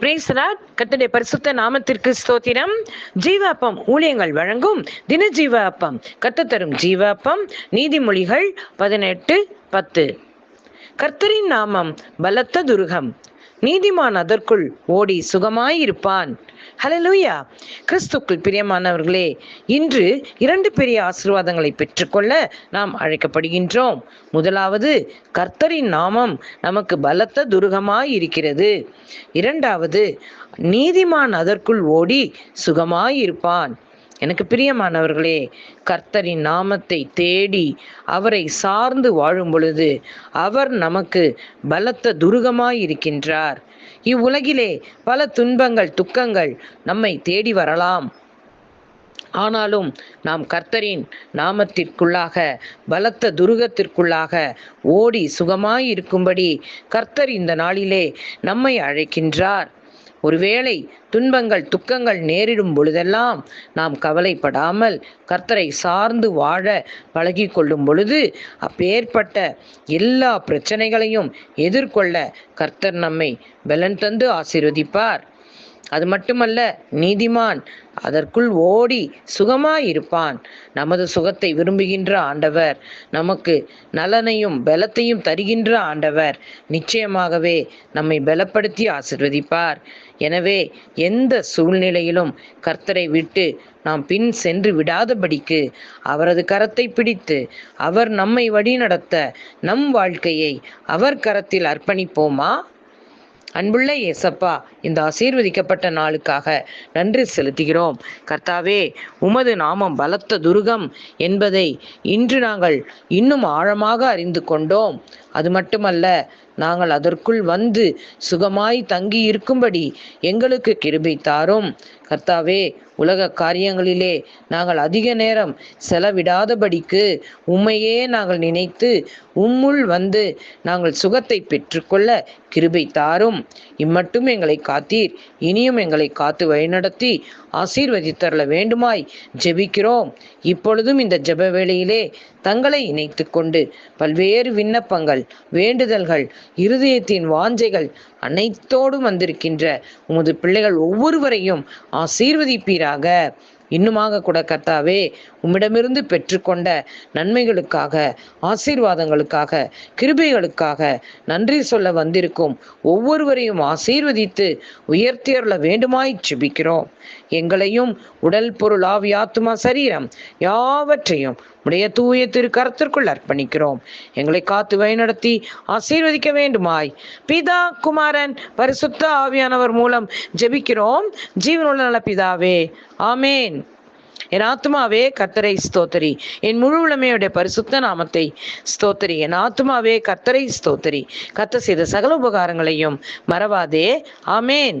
பிரேசராட் கத்தடைய பரிசுத்த நாமத்திற்கு ஸ்தோத்திரம். ஜீவாப்பம் ஊழியங்கள் வழங்கும் தின ஜீவ அப்பம் கத்த தரும் ஜீவ அப்பம் நீதிமொழிகள் பதினெட்டு பத்து. கர்த்தரின் நாமம் பலத்த துருகம். நீதிமான் அதற்குள் ஓடி சுகமாயிருப்பான். ஹலலூயா கிறிஸ்துக்குள் பிரியமானவர்களே இன்று இரண்டு பெரிய ஆசீர்வாதங்களை பெற்றுக்கொள்ள நாம் அழைக்கப்படுகின்றோம். முதலாவது கர்த்தரின் நாமம் நமக்கு பலத்த துருகமாய் இருக்கிறது இரண்டாவது நீதிமான் அதற்குள் ஓடி சுகமாயிருப்பான். எனக்கு பிரியமானவர்களே கர்த்தரின் நாமத்தை தேடி அவரை சார்ந்து வாழும் பொழுது அவர் நமக்கு பலத்த துருகமாயிருக்கின்றார். இவ்வுலகிலே பல துன்பங்கள் துக்கங்கள் நம்மை தேடி வரலாம். ஆனாலும் நாம் கர்த்தரின் நாமத்திற்குள்ளாக பலத்த துருகத்திற்குள்ளாக ஓடி சுகமாயிருக்கும்படி கர்த்தர் இந்த நாளிலே நம்மை அழைக்கின்றார். ஒருவேளை துன்பங்கள் துக்கங்கள் நேரிடும் பொழுதெல்லாம் நாம் கவலைப்படாமல் கர்த்தரை சார்ந்து வாழ பழகி கொள்ளும் பொழுது அப்பேற்பட்ட எல்லா பிரச்சனைகளையும் எதிர்கொள்ள கர்த்தர் நம்மை பலன் தந்து ஆசீர்வதிப்பார். அது மட்டுமல்ல நீதிமான் அதற்குள் ஓடி சுகமாயிருப்பான். நமது சுகத்தை விரும்புகின்ற ஆண்டவர் நமக்கு நலனையும் பலத்தையும் தருகின்ற ஆண்டவர் நிச்சயமாகவே நம்மை பலப்படுத்தி ஆசிர்வதிப்பார். எனவே எந்த சூழ்நிலையிலும் கர்த்தரை விட்டு நாம் பின் சென்று விடாதபடிக்கு அவரது கரத்தை பிடித்து அவர் நம்மை வழிநடத்த நம் வாழ்க்கையை அவர் கரத்தில் அர்ப்பணிப்போமா? அன்புள்ள ஏசப்பா இந்த ஆசீர்வதிக்கப்பட்ட நாளுக்காக நன்றி செலுத்துகிறோம். கர்த்தாவே உமது நாமம் பலத்த துருகம் என்பதை இன்று நாங்கள் இன்னும் ஆழமாக அறிந்து கொண்டோம். அது மட்டுமல்ல நாங்கள் அதற்குள் வந்து சுகமாய் தங்கி இருக்கும்படி எங்களுக்கு கிருபை தாரும். கர்த்தாவே உலக காரியங்களிலே நாங்கள் அதிக நேரம் செலவிடாதபடிக்கு உம்மையே நாங்கள் நினைத்து உம்முள் வந்து நாங்கள் சுகத்தை பெற்றுக்கொள்ள கிருபை தாரும். இம்மட்டும் எங்களை காத்தீர். இனியும் எங்களை காத்து வழிநடத்தி ஆசீர்வதித்தரல வேண்டுமாய் ஜெபிக்கிறோம். இப்பொழுதும் இந்த ஜெப வேளையிலே தங்களை இணைத்து கொண்டு பல்வேறு விண்ணப்பங்கள் வேண்டுதல்கள் இருதயத்தின் வாஞ்சைகள் அனைத்தோடும் வந்திருக்கின்ற உமது பிள்ளைகள் ஒவ்வொருவரையும் ஆசீர்வதிப்பீராக. இன்னுமாக கூட கர்த்தாவே உம்மிடமிருந்து பெற்றுக்கொண்ட நன்மைகளுக்காக ஆசீர்வாதங்களுக்காக கிருபைகளுக்காக நன்றி சொல்ல வந்திருக்கும் ஒவ்வொருவரையும் ஆசீர்வதித்து உயர்த்தியருள வேண்டுமாய் ஜெபிக்கிறோம். எங்களையும் உடல் பொருள் ஆவி ஆத்மா சரீரம் யாவற்றையும் உடைய தூய திரு கருத்திற்குள் அர்ப்பணிக்கிறோம். எங்களை காத்து வழிநடத்தி ஆசீர்வதிக்க வேண்டுமாய். பிதா குமாரன் பரிசுத்த ஆவியானவர் மூலம் ஜெபிக்கிறோம். ஜீவனுள்ள நல பிதாவே ஆமேன். என் ஆத்மாவே கர்த்தரை ஸ்தோத்தரி. என் முழு உளமையுடைய பரிசுத்த நாமத்தை ஸ்தோத்தரி. என் ஆத்மாவே கர்த்தரை ஸ்தோத்தரி. கத்த செய்த சகல உபகாரங்களையும் மறவாதே. ஆமேன்.